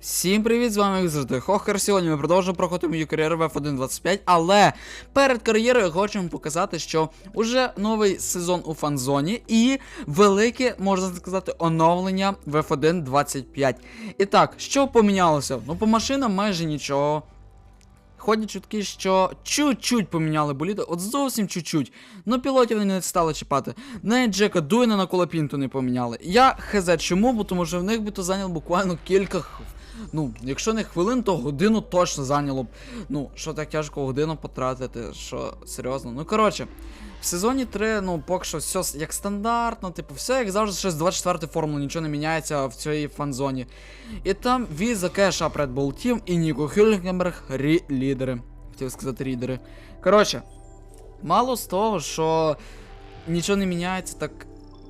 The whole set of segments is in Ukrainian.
Всім привіт, з вами як завжди Хохер. Сьогодні ми продовжуємо проходити мою кар'єру в F1.25, але перед кар'єрою хочемо показати, що уже новий сезон у фанзоні і велике, можна сказати, оновлення в F1.25. І так, що помінялося? Ну, по машинам майже нічого. Ходять чутки, що чуть-чуть поміняли боліди, от зовсім чуть-чуть. Ну пілотів вони не стали чіпати. Навіть Джека Дуйна на Колопінту не поміняли. Я хз чому, бо тому що в них би то зайняло буквально кілька. Ну, якщо не хвилин, то годину точно зайняло б. Ну, що так тяжко годину потратити, що серйозно. Ну коротше, в сезоні 3, ну, поки що все як стандартно, типу, все як завжди, ще з 24 формули, нічого не міняється в цій фан-зоні. І там Віза, Кеш, Ап, Red Bull Team і Ніко Хюльгенберг рі лідери. Хотів сказати рідери. Коротше, мало з того, що нічого не міняється, так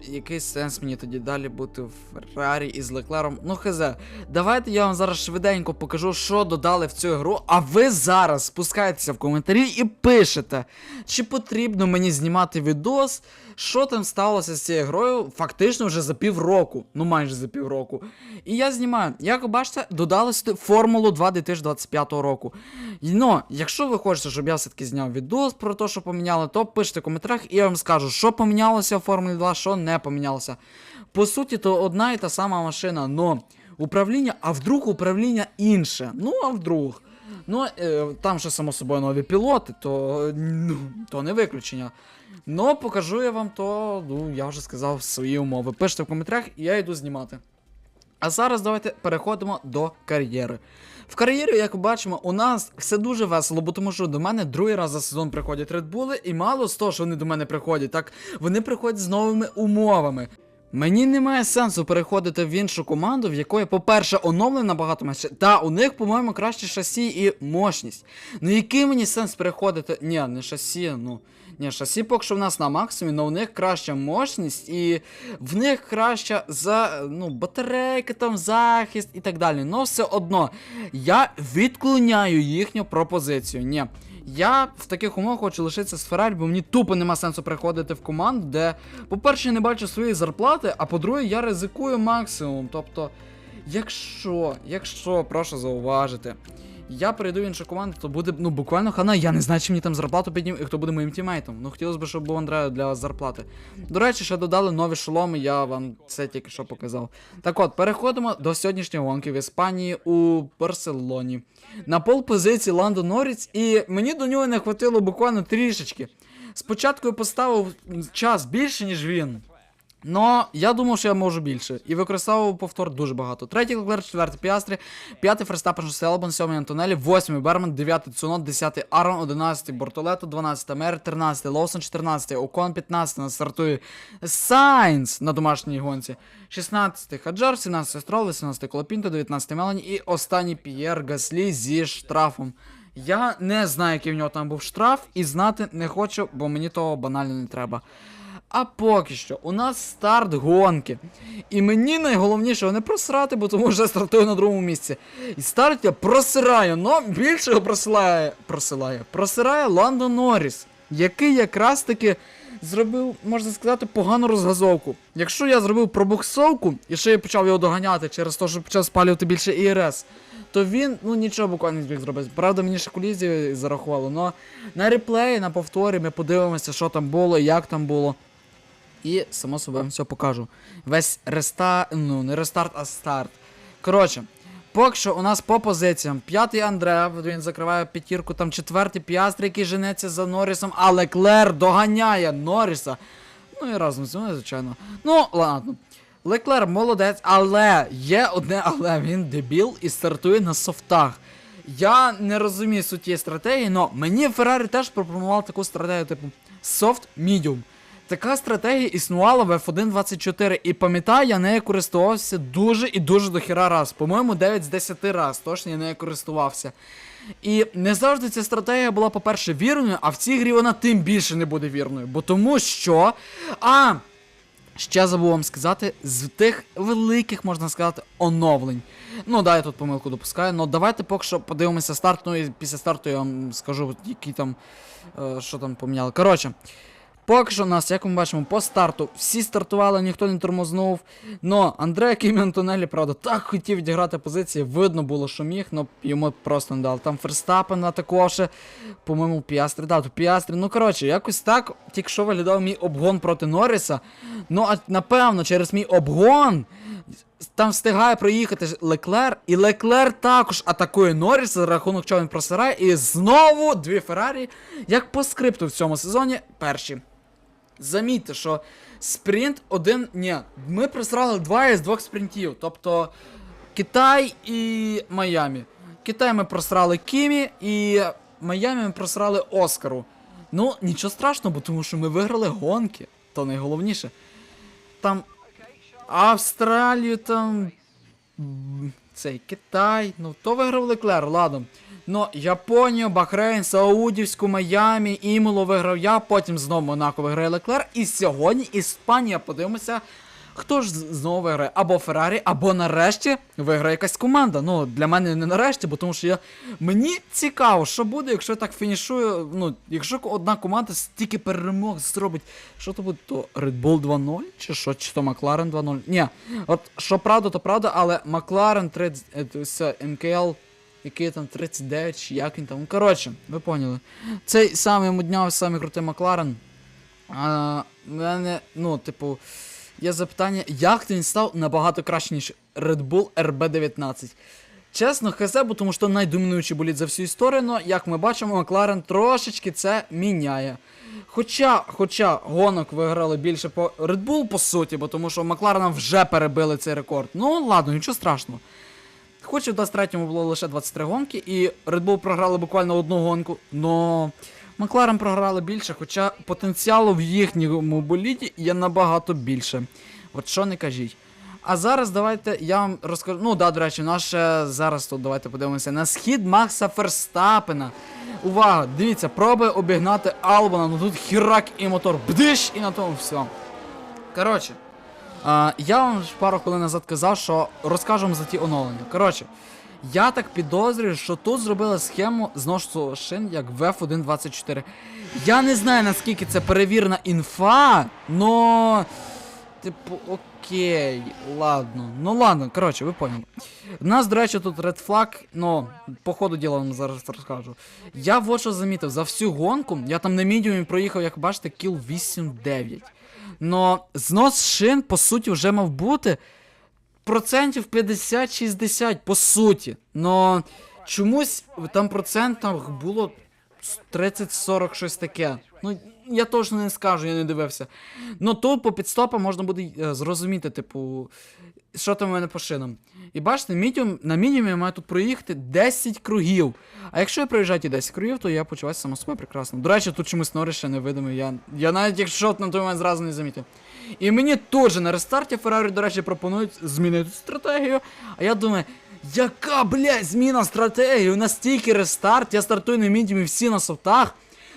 який сенс мені тоді далі бути в Феррарі із Леклером? Ну хз, давайте я вам зараз швиденько покажу, що додали в цю гру, а ви зараз спускаєтеся в коментарі і пишете, чи потрібно мені знімати відос, що там сталося з цією грою фактично вже за півроку, ну майже за півроку. І я знімаю, як ви бачите, додали сюди формулу 2 2025 року. Ну, якщо ви хочете, щоб я все-таки зняв відос про те, що поміняли, то пишіть в коментарях, і я вам скажу, що помінялося в Формулі 2, що не помінялося. По суті, то одна і та сама машина, но управління, а вдруг управління інше. Ну, а вдруг. Ну, е, там ще само собою нові пілоти, то, ну, то не виключення. Ну, покажу я вам то, ну, я вже сказав свої умови. Пишіть в коментарях, і я йду знімати. А зараз давайте переходимо до кар'єри. В кар'єрі, як бачимо, у нас все дуже весело, бо тому що до мене другий раз за сезон приходять редбули, і мало з того, що вони до мене приходять, так вони приходять з новими умовами. Мені немає сенсу переходити в іншу команду, в якої, по-перше, оновлено набагато менше. Та у них, по-моєму, краще шасі і мощність. Ну який мені сенс переходити? Ні, не шасі, ну. Ні, шасі поки що в нас на максимумі, але у них краща мощність і в них краща за ну, батарейка, там, захист і так далі. Но все одно я відклоняю їхню пропозицію. Ні. Я в таких умовах хочу лишитися з Феррарі, бо мені тупо нема сенсу приходити в команду, де, по-перше, я не бачу своєї зарплати, а по-друге, я ризикую максимум. Тобто, якщо, якщо, прошу зауважити, я перейду в іншу команду, то буде ну буквально хана. Я не знаю, чи мені там зарплату піднім і хто буде моїм тімейтом. Ну хотілося б, щоб був Андрею для зарплати. До речі, ще додали нові шоломи, я вам це тільки що показав. Так от, переходимо до сьогоднішньої гонки в Іспанії у Барселоні. На пол позиції Ландо Норріс, і мені до нього не хватило буквально трішечки. Спочатку я поставив час більше, ніж він. Но я думав, що я можу більше. І використовував повтор дуже багато. Третій Леклер, четвертий Піастрі, п'ятий Ферстапен, Елбан, сьомий Антонелі, восьмий Берман, дев'ятий Цунот, десятий Арон, одинадцятий Бортолето, дванадцятий Мер, тринадцятий Лоусон, чотирнадцятий Окон, п'ятнадцятий нас стартує Сайнс на домашній гонці, шістнадцятий Хаджар, сімнадцятий Строл, вісімнадцятий Колопінто, дев'ятнадцятий Мелані і останній П'єр Гаслі зі штрафом. Я не знаю, який в нього там був штраф, і знати не хочу, бо мені того банально не треба. А поки що у нас старт гонки. І мені найголовніше не просрати, бо тому вже стартую на другому місці. І старт я просираю, но більшого просилає, просилає, просирає Ландо Норріс, який якраз таки зробив, можна сказати, погану розгазовку. Якщо я зробив пробуксовку і ще я почав його доганяти через те, що почав спалювати більше ІРС, то він ну нічого буквально не зміг зробити. Правда, мені ще колізію зарахувало, але на реплеї, на повторі ми подивимося, що там було, як там було. І, само собою, вам все покажу. Весь рестарт, ну, не рестарт, а старт. Коротше, поки що у нас по позиціям. П'ятий Андре, він закриває п'ятірку, там четвертий Піастр, який женеться за Норрісом, а Леклер доганяє Норріса. Ну і разом з ним, звичайно. Ну, ладно. Леклер молодець, але є одне, але він дебіл і стартує на софтах. Я не розумію суть тієї стратегії, але мені Феррарі теж пропонував таку стратегію, типу medium. Така стратегія існувала в F1.24, і пам'ятаю, я нею користувався дуже і дуже дохіра раз. По-моєму, 9 з 10 раз, точно я нею користувався. І не завжди ця стратегія була, по-перше, вірною, а в цій грі вона тим більше не буде вірною. Бо тому що. А! Ще забув вам сказати, з тих великих, можна сказати, оновлень. Ну, да, я тут помилку допускаю, але давайте поки що подивимося старт, ну і після старту я вам скажу, які там, е, що там поміняли. Коротше, Поки що у нас, як ми бачимо, по старту всі стартували, ніхто не тормознув. Но Андреа Кімі Антонелі, правда, так хотів відіграти позиції, видно було, що міг, але йому просто не дали. Там Ферстапен атакувавши, по-моєму, Піастрі, да, тут Піастрі. Ну, коротше, якось так, тільки що виглядав мій обгон проти Норріса. Ну, а напевно, через мій обгон там встигає проїхати Леклер, і Леклер також атакує Норріса, за рахунок чого він просирає, і знову дві Феррарі, як по скрипту в цьому сезоні, перші. Замітьте, що спринт один. Ні, ми просрали два із двох спринтів. Тобто Китай і Майамі. Китай ми просрали Кімі, і Майамі ми просрали Оскару. Ну, нічого страшного, бо тому що ми виграли гонки. То найголовніше. Там Австралію, там. Цей Китай. Ну, то виграв Леклер, ладно. Ну, Японію, Бахрейн, Саудівську, Майамі, Імолу виграв я, потім знову Монако виграє Леклер. І сьогодні Іспанія, подивимося, хто ж знову виграє? Або Феррарі, або нарешті виграє якась команда. Ну, для мене не нарешті, бо тому що я. Мені цікаво, що буде, якщо я так фінішую. Ну, якщо одна команда стільки перемог зробить. Що то буде? То Red Bull 2.0? Чи що? Чи то Макларен 2.0? Ні. От що правда, то правда, але Макларен 30. е, МКЛ. Який там 39, чи як він там. Ну, Коротше, ви поняли. Цей самий мудняв, самий крутий Макларен. А, мене, ну, типу, є запитання, як він став набагато краще, ніж Red Bull RB19. Чесно, хз, тому що найдомінуючий болід за всю історію, але як ми бачимо, Макларен трошечки це міняє. Хоча, хоча гонок виграли більше по Red Bull, по суті, бо тому що Макларена вже перебили цей рекорд. Ну, ладно, нічого страшного. Хоч у 23-му було лише 23 гонки, і Red Bull програли буквально одну гонку, но Макларен програли більше, хоча потенціалу в їхньому боліді є набагато більше. От що не кажіть. А зараз давайте я вам розкажу. Ну да, до речі, наше зараз тут давайте подивимося на схід Макса Ферстапена. Увага! Дивіться, пробує обігнати Албана, ну тут хірак і мотор бдиш, і на тому все. Коротше, а, я вам пару хвилин назад казав, що розкажу вам за ті оновлення. Коротше, я так підозрюю, що тут зробили схему зносу шин як в F1.24. Я не знаю наскільки це перевірена інфа, но. Типу, окей, ладно. Ну ладно, коротше, ви поняли. У нас, до речі, тут Red Flag, ну, по ходу діла вам зараз розкажу. Я вот що замітив, за всю гонку, я там на мідіумі проїхав, як бачите, кіл 8-9. Но знос шин, по суті, вже мав бути процентів 50-60, по суті. Но чомусь там процентах було 30-40 щось таке. Ну, я точно не скажу, я не дивився. Ну тут по підстопам можна буде е, зрозуміти, типу, що там у мене по шинам. І бачите, медіум, на мінімумі я маю тут проїхати 10 кругів. А якщо я проїжджаю ті 10 кругів, то я почуваюся само собою прекрасно. До речі, тут чомусь Норріс ще не видимий. Я, я навіть якщо на той момент зразу не замітив. І мені же на рестарті Феррарі, до речі, пропонують змінити стратегію. А я думаю, яка, блядь, зміна стратегії? У нас стільки рестарт, я стартую на мідімі всі на софтах.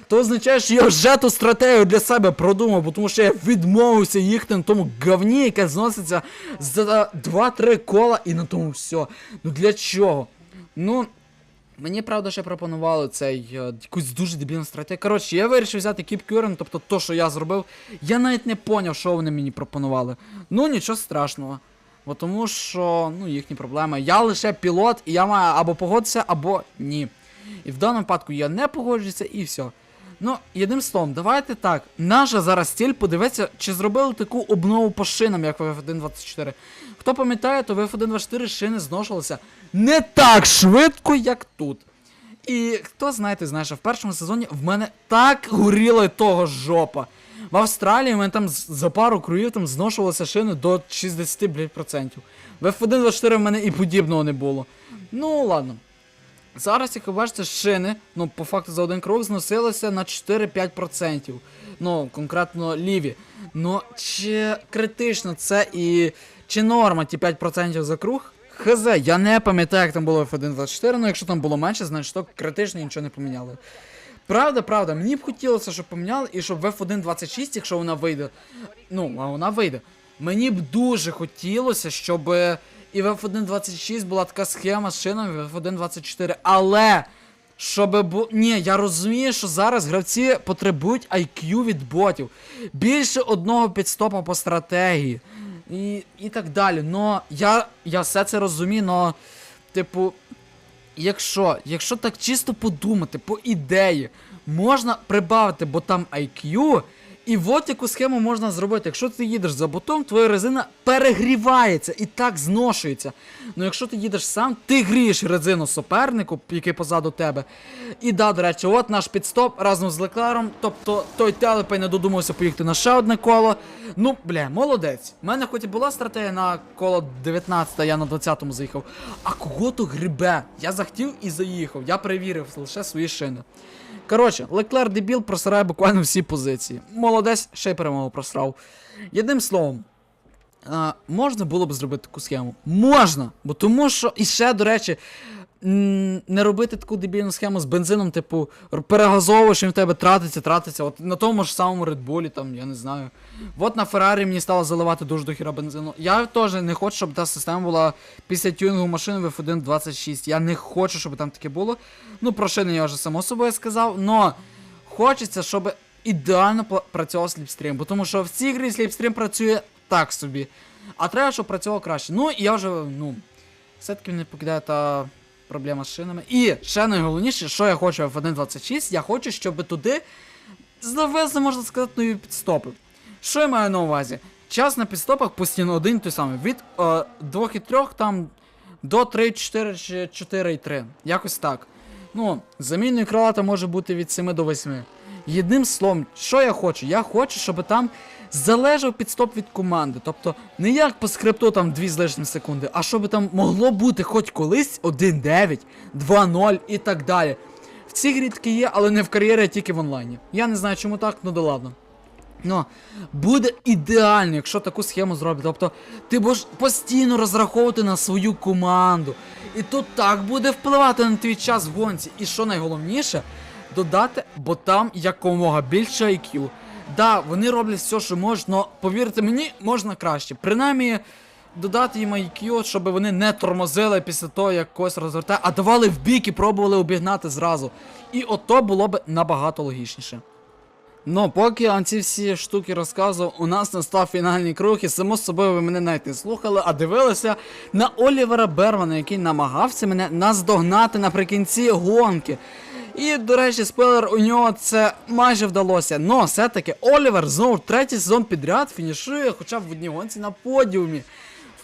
То означає, що я вже ту стратегію для себе продумав, бо тому що я відмовився їхати на тому говні, яке зноситься за 2-3 кола і на тому все. Ну для чого? Ну. Мені правда ще пропонували цей е, якусь дуже дебільну стратегію. Коротше, я вирішив взяти Keep Current, тобто то, що я зробив. Я навіть не поняв, що вони мені пропонували. Ну, нічого страшного. Бо тому що, ну, їхні проблеми. Я лише пілот, і я маю або погодитися, або ні. І в даному випадку я не погоджуюся, і все. Ну, єдиним словом, давайте так. Наша зараз ціль подивитися, чи зробили таку обнову по шинам, як в F1.24. Хто пам'ятає, то в F1.24 шини зношувалися не так швидко, як тут. І хто знаєте, знає, що в першому сезоні в мене так горіла того жопа. В Австралії в мене там за пару круїв там зношувалися шини до 60, блядь, процентів. В F1.24 в мене і подібного не було. Ну, ладно. Зараз, як ви бачите, шини, ну, по факту за один крок зносилися на 4-5%. Ну, конкретно ліві. Ну, чи критично це і чи норма ті 5% за круг? Хз, я не пам'ятаю, як там було в F1.24, ну якщо там було менше, значить то критично нічого не поміняли. Правда, правда, мені б хотілося, щоб поміняли, і щоб в F1.26, якщо вона вийде, ну, а вона вийде. Мені б дуже хотілося, щоб е, і в F1.26 була така схема з шинами в F1.24, але Щоб бу... Ні, я розумію, що зараз гравці потребують IQ від ботів. Більше одного підстопа по стратегії. І, і так далі. Но я, я все це розумію, но, типу, якщо, якщо так чисто подумати, по ідеї, можна прибавити ботам IQ, і от яку схему можна зробити. Якщо ти їдеш за ботом, твоя резина перегрівається і так зношується. Ну якщо ти їдеш сам, ти грієш резину супернику, який позаду тебе. І да, до речі, от наш підстоп разом з Леклером. Тобто той телепень не додумався поїхати на ще одне коло. Ну, бля, молодець. У мене хоч і була стратегія на коло 19, я на 20-му заїхав. А кого то грибе? Я захотів і заїхав. Я перевірив лише свої шини. Коротше, Леклер дебіл просирає буквально всі позиції. Молодець, ще й перемогу просрав. Єдним словом, а, можна було б зробити таку схему? Можна! Бо тому що, і ще, до речі, не робити таку дебільну схему з бензином, типу, перегазовуєш, і в тебе тратиться, тратиться. От на тому ж самому Bull, там, я не знаю. От на Феррарі мені стало заливати дуже дохіра бензину. Я теж не хочу, щоб та система була після тюнінгу машини в F1 26. Я не хочу, щоб там таке було. Ну, про шини я вже само собою сказав, но хочеться, щоб ідеально працював сліпстрім. Бо тому що в цій грі сліпстрім працює так собі. А треба, щоб працював краще. Ну, і я вже, ну, все-таки не покидає та проблема з шинами. І ще найголовніше, що я хочу в 1.26, я хочу, щоб туди завезли, можна сказати, нові підстопи. Що я маю на увазі? Час на підстопах постійно один той самий. Від е, 2,3 там до 3,4 чи 4,3. Якось так. Ну, заміною крилата може бути від 7 до 8. Єдним словом, що я хочу? Я хочу, щоб там залежав підстоп від команди. Тобто, не як по скрипту там 2 з лишнім секунди, а щоб там могло бути хоч колись 1.9, 2.0 і так далі. В цій грі таке є, але не в кар'єрі, а тільки в онлайні. Я не знаю, чому так, ну да ладно. Ну, буде ідеально, якщо таку схему зроблять. Тобто, ти будеш постійно розраховувати на свою команду. І тут так буде впливати на твій час в гонці. І що найголовніше, додати ботам якомога більше IQ. Да, вони роблять все, що можуть, але повірте мені, можна краще. Принаймні, додати їм IQ, щоб вони не тормозили після того, як когось розвертає, а давали в бік і пробували обігнати зразу. І ото було б набагато логічніше. Ну, поки я ці всі штуки розказував, у нас настав фінальний круг, і само собою ви мене навіть не слухали, а дивилися на Олівера Бермана, який намагався мене наздогнати наприкінці гонки. І, до речі, спойлер, у нього це майже вдалося. Но все-таки Олівер знову третій сезон підряд фінішує хоча б в одній гонці на подіумі.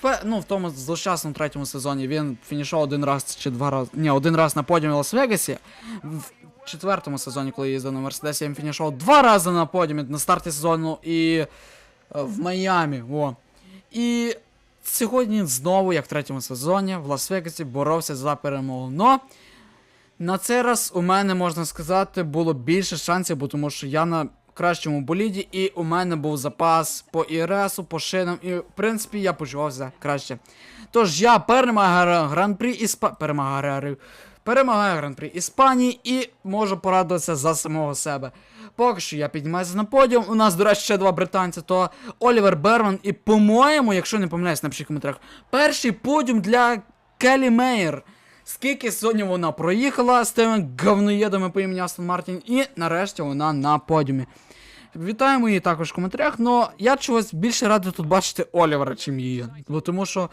В, ну, в тому злощасному третьому сезоні він фінішував один раз чи два рази. Ні, один раз на подіумі Лас-Вегасі. В четвертому сезоні, коли їздив на Мерседесі, він фінішував два рази на подіумі на старті сезону і е, в Майамі. О. І сьогодні знову, як в третьому сезоні, в Лас-Вегасі боровся за перемогу. Но на цей раз у мене, можна сказати, було більше шансів, бо тому що я на кращому боліді, і у мене був запас по ІРСу, по шинам, і в принципі я почувався краще. Тож я перемагаю гран-прі Іспа... гран-прі Іспанії і можу порадуватися за самого себе. Поки що я піднімаюся на подіум. У нас, до речі, ще два британці, то Олівер Берман. І, по-моєму, якщо не помиляюсь, напишіть в коментарях, перший подіум для Келі Мейер. Скільки сьогодні вона проїхала з тими говноєдами по імені Астон Мартін, і нарешті вона на подіумі. Вітаємо її також в коментарях, але я чогось більше радий тут бачити Олівера, чим її. Бо тому що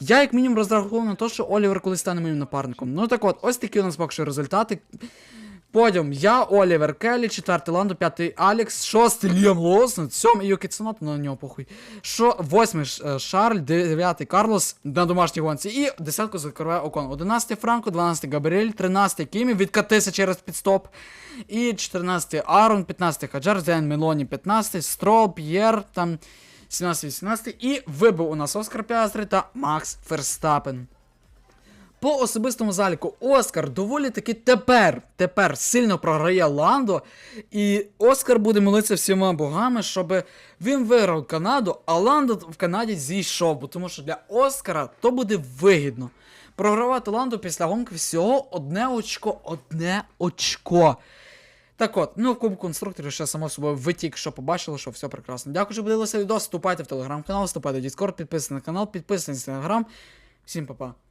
я як мінімум розраховував на те, що Олівер колись стане моїм напарником. Ну так от, ось такі у нас поки що результати. Подіум, я, Олівер Келлі, четвертий Ландо, п'ятий Алекс, шостий Ліам Лоусон, сьомий Юкі Цунота, на нього похуй. Шо, восьмий е, Шарль, дев'ятий Карлос на домашній гонці і десятку закриває Окон. Одинадцятий Франко, дванадцятий Габріель, тринадцятий Кімі, відкатися через підстоп. І 14 Арон, 15 Хаджар, Зен Мелоні, 15 Строл, П'єр, там 17-18 і вибив у нас Оскар Піастрі та Макс Ферстапен. По особистому заліку Оскар доволі таки тепер, тепер сильно програє Ландо. І Оскар буде молитися всіма богами, щоб він виграв Канаду, а Ландо в Канаді зійшов, бо тому що для Оскара то буде вигідно. Програвати Ландо після гонки всього одне очко, одне очко. Так от, ну в кубку конструкторів ще само собою ви тільки що побачили, що все прекрасно. Дякую, що подивилися відео. Вступайте в телеграм-канал, вступайте в Discord, підписуйтесь на канал, підписуйтесь на телеграм. Всім па-па.